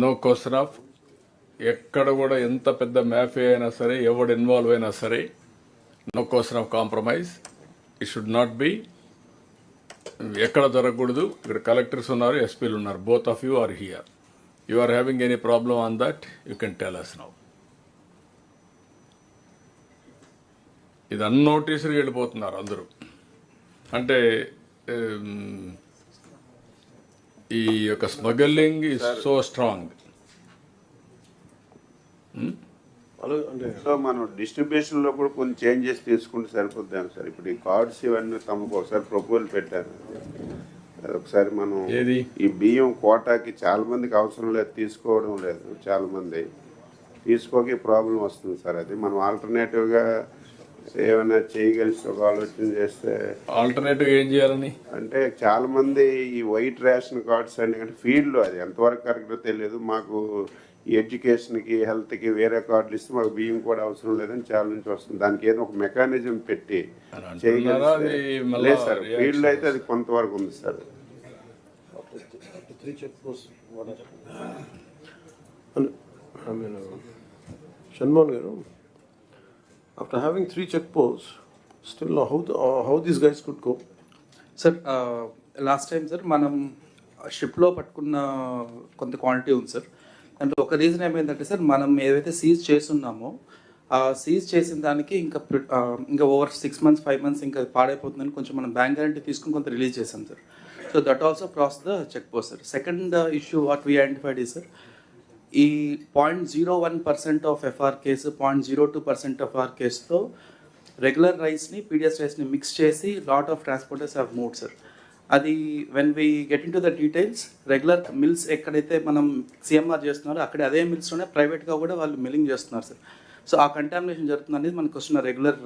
No question of ఎక్కడ కూడా ఎంత పెద్ద మ్యాఫియా అయినా సరే ఎవడు ఇన్వాల్వ్ అయినా సరే no question of compromise. It should not be ఎక్కడ జరగకూడదు. ఇక్కడ కలెక్టర్స్ ఉన్నారు ఎస్పీలు ఉన్నారు. Both of you are here you are having any problem on that you can tell us now ఇది అన్నోటీసులు వెళ్ళిపోతున్నారు అందరూ. అంటే ఈ యొక్క smuggling is so strong so మనం డిస్ట్రిబ్యూషన్లో కూడా కొన్ని చేంజెస్ తీసుకుంటే సరిపోద్దాం సార్. ఇప్పుడు ఈ కార్డ్స్ ఇవన్నీ తమకు ఒకసారి ప్రపోజల్ పెట్టారు. ఒకసారి మనం? ఈ బియ్యం కోటాకి చాలా మందికి అవసరం లేదు తీసుకోవడం లేదు చాలా మంది. తీసుకోక ప్రాబ్లం వస్తుంది సార్ అది. మనం ఆల్టర్నేటివ్గా ఏమైనా చేయగలిసి ఒక ఆలోచన చేస్తే ఆల్టర్నేటివ్ ఏం చేయాలని? అంటే చాలా మంది ఈ వైట్ రేషన్ కార్డ్స్ అని అంటే ఫీల్డ్ అది ఎంతవరకు కరెక్టో తెలియదు. మాకు ఈ ఎడ్యుకేషన్కి హెల్త్కి వేరే కార్డులు ఇస్తే మాకు బియ్యం కూడా అవసరం లేదని చాలా నుంచి వస్తుంది. దానికి ఏదో ఒక మెకానిజం పెట్టి మళ్ళా లేదు సార్ ఫీల్డ్ అయితే అది కొంతవరకు ఉంది sir. Three check after having three check posts, still having three check post still how how these guys could go sir last time sir మనం షిప్లో పట్టుకున్న కొంత క్వాంటిటీ ఉంది సార్ దాంట్లో ఒక రీజన్ ఏమైందంటే సార్ మనం ఏదైతే సీజ్ చేస్తున్నామో ఆ సీజ్ చేసిన దానికి ఇంకా ప్రి- ఇంకా over six months five months ఇంకా పాడైపోతుందని కొంచెం మనం బ్యాంక్ గ్యారంటీ తీసుకుని కొంత రిలీజ్ చేసాం sir so that also cross the check post sir second issue what we identified ఈ సార్ ఈ point zero one percent of FR case point zero two percent of R కేసుతో regular రైస్ని PDS రైస్ని mix చేసి lot of transporters have mood sir అది when we get into the details regular mills ఎక్కడైతే మనం CMR చేస్తున్నారో అక్కడ అదే మిల్స్లోనే ప్రైవేట్గా కూడా వాళ్ళు మిల్లింగ్ చేస్తున్నారు సార్ సో ఆ కంటామినేషన్ జరుగుతుంది అనేది మనకు వస్తున్న రెగ్యులర్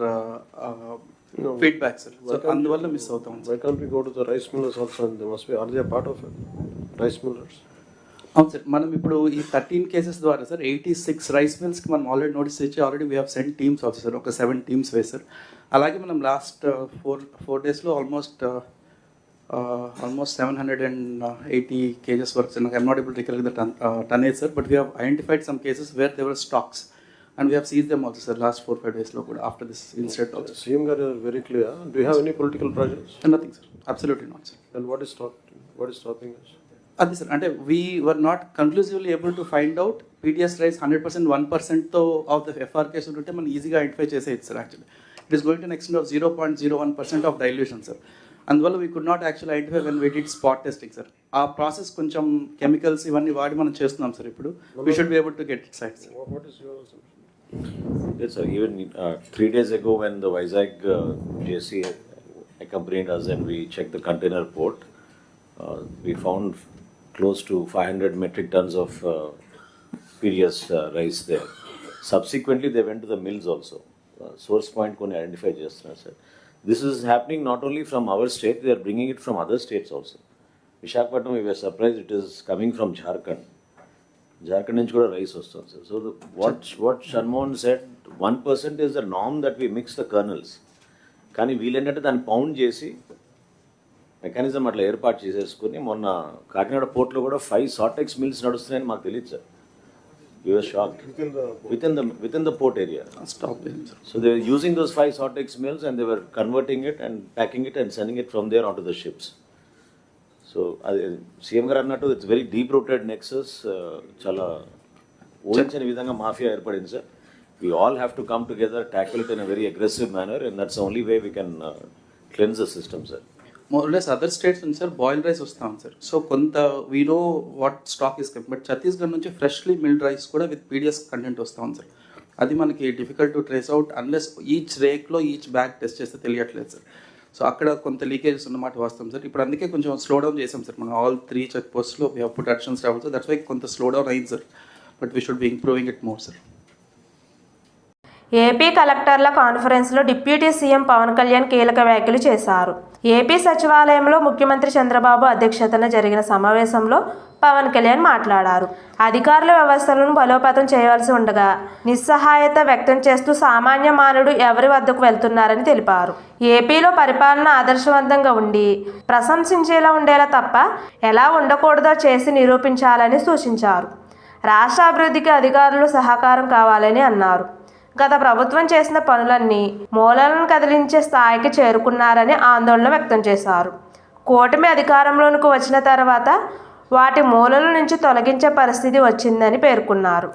ఫీడ్బ్యాక్ సార్ సో అందువల్ల మిస్ అవుతాం sir why can't we go to the rice millers also they must be or they part of rice millers అవును సార్. మనం ఇప్పుడు ఈ థర్టీన్ కేసెస్ ద్వారా సార్ ఎయిటీ సిక్స్ రైస్ మిల్స్కి మనం already notice ఇచ్చి already we have send teams also sir. ఒక seven teams వేసారు అలాగే మనం లాస్ట్ ఫోర్ ఫోర్ డేస్లో almost almost seven hundred and eighty kgs వరకు సార్. నాకు I'm not able recollect the ton tonnage sir but we have identified some cases where they were stocks and we have seize them also sir last four five డేస్లో కూడా after this incident also CM గారు are very clear do have any political projects nothing sir absolutely not sir and what is stop what is stopping us? అది sir అంటే we were not conclusively able to find out PDS rice hundred percent one పర్సెంట్తో of the FR case ఉంటే మనం ఈజీగా identify చేసేది sir actually it is going to next of zero point zero one percent of dilution sir. అందువల్ల we could not actual identify when we did spot testing sir. ఆ process కొంచెం chemicals ఇవన్నీ వాడి మనం చేస్తున్నాం సార్ ఇప్పుడు. We should be able to get it side sir what is your Yes, sir. Even uh, three days ago, when the Vizag uh, JC accompanied us and we checked the container port, uh, we found close to 500 metric tons of uh, PDS uh, rice there. Subsequently, they went to the mills also. Uh, source point కొన్ని identify చేస్తున్నారు sir this is happening not only from our state they are bringing it from other states also Visakhapatnam we were surprise it is coming from Jharkhand Jharkhand నుంచి కూడా rice వస్తుంది sir so what what Shanmohan set one percent is the NAM that we mix the kernels కానీ వీళ్ళేంటంటే దాన్ని pound చేసి mechanism అట్లా ఏర్పాటు చేసేసుకుని మొన్న కాకినాడ పోర్ట్లో కూడా ఫైవ్ సాటెక్స్ మిల్స్ నడుస్తున్నాయని మాకు తెలియదు sir. You're shock Within the within the within the port area stop sir So they were using those five Sortex mills and they were converting it and packing it and sending it from there onto the ships. So అది CM గారు అన్నట్టు it's very deep rooted nexus చాలా ఊహించని విధంగా mafia ఏర్పడింది sir. We all have to come together tackle it in a very aggressive manner and that's only way we can cleanse the system sir more less other states నుంచి sir boil rice వస్తాం sir so కొంత we know what stock is but Chhattisgarh నుంచి freshly milled rice కూడా with PDS content వస్తాం sir అది మనకి difficult to trace out unless each రేక్లో each bag test చేస్తే తెలియట్లేదు సార్ సో అక్కడ కొంత లీకేజెస్ ఉన్నమాట వాస్తవం సార్ ఇప్పుడు అందుకే కొంచెం స్లో డౌన్ చేసాం సార్ మనం ఆల్ త్రీ చెక్ పోస్ట్లో వీ రావాలి సార్ దట్స్ వై కొంత స్లో డౌన్ అయింది sir but we should be improving it more sir AP కలెక్టర్ల కాన్ఫరెన్స్లో డిప్యూటీ సీఎం పవన్ కళ్యాణ్ కీలక వ్యాఖ్యలు చేశారు. ఏపీ సచివాలయంలో ముఖ్యమంత్రి చంద్రబాబు అధ్యక్షతన జరిగిన సమావేశంలో పవన్ కళ్యాణ్ మాట్లాడారు. అధికారుల వ్యవస్థలను బలోపేతం చేయవలసి ఉండగా నిస్సహాయత వ్యక్తం చేస్తూ సామాన్య మానవుడు ఎవరి వద్దకు వెళ్తున్నారని తెలిపారు. ఏపీలో పరిపాలన ఆదర్శవంతంగా ఉండి ప్రశంసించేలా ఉండేలా తప్ప ఎలా ఉండకూడదో చేసి నిరూపించాలని సూచించారు. రాష్ట్ర అభివృద్ధికి అధికారులు సహకారం కావాలని అన్నారు. గత ప్రభుత్వం చేసిన పనులన్నీ మూలాలను కదిలించే స్థాయికి చేరుకున్నారని ఆందోళన వ్యక్తం చేశారు. కూటమి అధికారంలోనికి వచ్చిన తర్వాత వాటి మూలల నుంచి తొలగించే పరిస్థితి వచ్చిందని పేర్కొన్నారు.